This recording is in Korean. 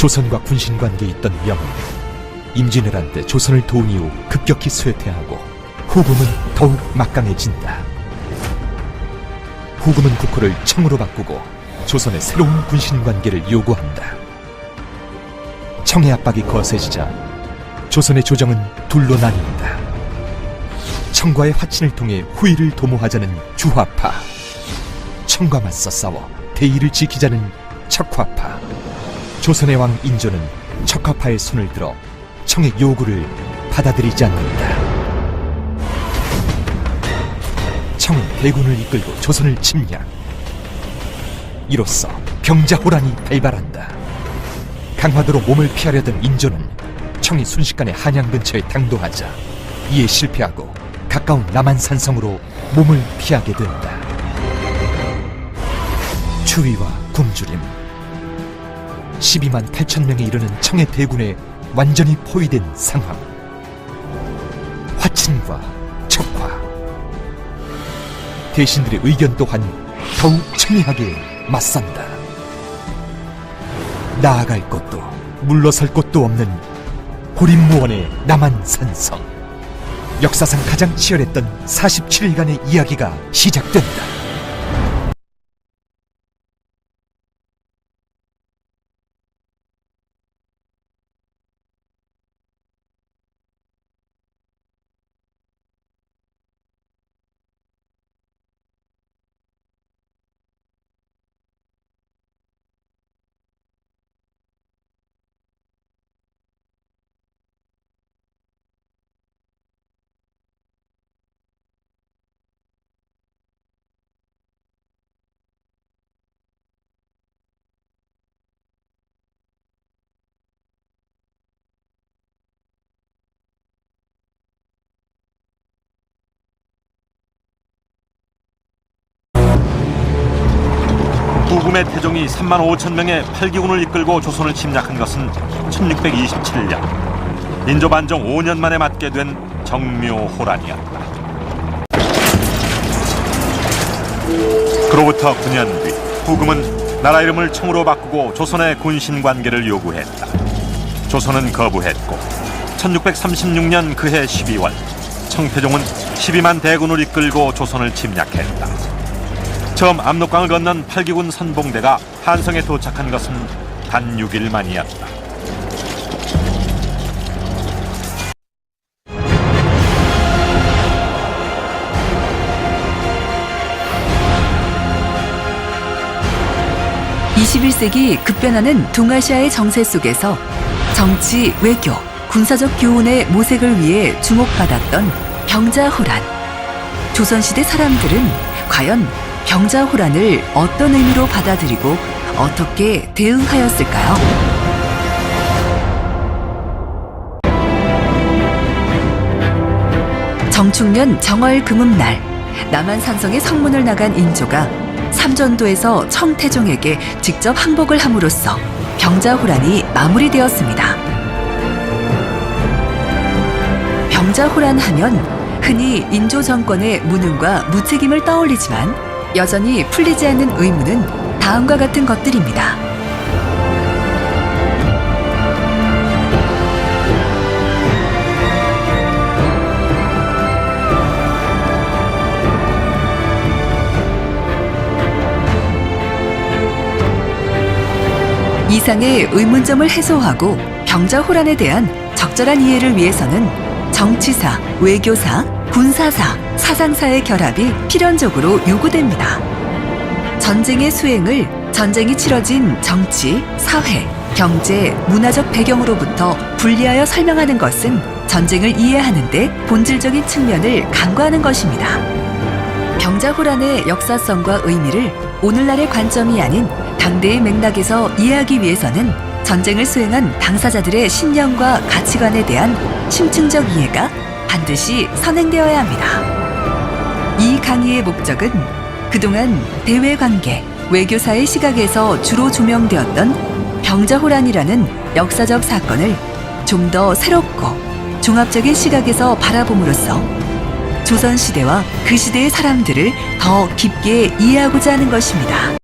조선과 군신 관계에 있던 명은 임진왜란 때 조선을 도운 이후 급격히 쇠퇴하고 후금은 더욱 막강해진다. 후금은 국호를 청으로 바꾸고 조선의 새로운 군신 관계를 요구한다. 청의 압박이 거세지자 조선의 조정은 둘로 나뉜다. 청과의 화친을 통해 후일을 도모하자는 주화파, 청과 맞서 싸워 대의를 지키자는 척화파, 조선의 왕 인조는 척화파의 손을 들어 청의 요구를 받아들이지 않는다. 청은 대군을 이끌고 조선을 침략. 이로써 병자호란이 발발한다. 강화도로 몸을 피하려던 인조는 청이 순식간에 한양 근처에 당도하자 이에 실패하고 가까운 남한산성으로 몸을 피하게 된다. 추위와 굶주림 12만 8천 명에 이르는 청의 대군에 완전히 포위된 상황. 화친과 척화. 대신들의 의견 또한 더욱 첨예하게 맞선다. 나아갈 곳도 물러설 곳도 없는 호림무원의 남한산성. 역사상 가장 치열했던 47일간의 이야기가 시작된다 후금의 태종이 3만 5천 명의 팔기군을 이끌고 조선을 침략한 것은 1627년 인조 반정 5년 만에 맞게 된 정묘호란이었다. 그로부터 9년 뒤 후금은 나라 이름을 청으로 바꾸고 조선의 군신 관계를 요구했다. 조선은 거부했고 1636년 그해 12월 청태종은 12만 대군을 이끌고 조선을 침략했다. 처음 압록강을 건넌 팔기군 선봉대가 한성에 도착한 것은 단 6일 만이었다. 이십일 세기 급변하는 동아시아의 정세 속에서 정치, 외교, 군사적 교훈의 모색을 위해 주목받았던 병자호란. 조선시대 사람들은 과연 병자호란을 어떤 의미로 받아들이고 어떻게 대응하였을까요? 정충년 정월 금음날 남한 산성의 성문을 나간 인조가 삼전도에서 청태종에게 직접 항복을 함으로써 병자호란이 마무리되었습니다. 병자호란 하면 흔히 인조 정권의 무능과 무책임을 떠올리지만 여전히 풀리지 않는 의무는 다음과 같은 것들입니다. 이상의 의문점을 해소하고 병자호란에 대한 적절한 이해를 위해서는 정치사, 외교사, 군사사, 사상사의 결합이 필연적으로 요구됩니다. 전쟁의 수행을 전쟁이 치러진 정치, 사회, 경제, 문화적 배경으로부터 분리하여 설명하는 것은 전쟁을 이해하는데 본질적인 측면을 간과하는 것입니다. 병자호란의 역사성과 의미를 오늘날의 관점이 아닌 당대의 맥락에서 이해하기 위해서는 전쟁을 수행한 당사자들의 신념과 가치관에 대한 심층적 이해가 반드시 선행되어야 합니다. 이 강의의 목적은 그동안 대외 관계, 외교사의 시각에서 주로 조명되었던 병자호란이라는 역사적 사건을 좀 더 새롭고 종합적인 시각에서 바라봄으로써 조선시대와 그 시대의 사람들을 더 깊게 이해하고자 하는 것입니다.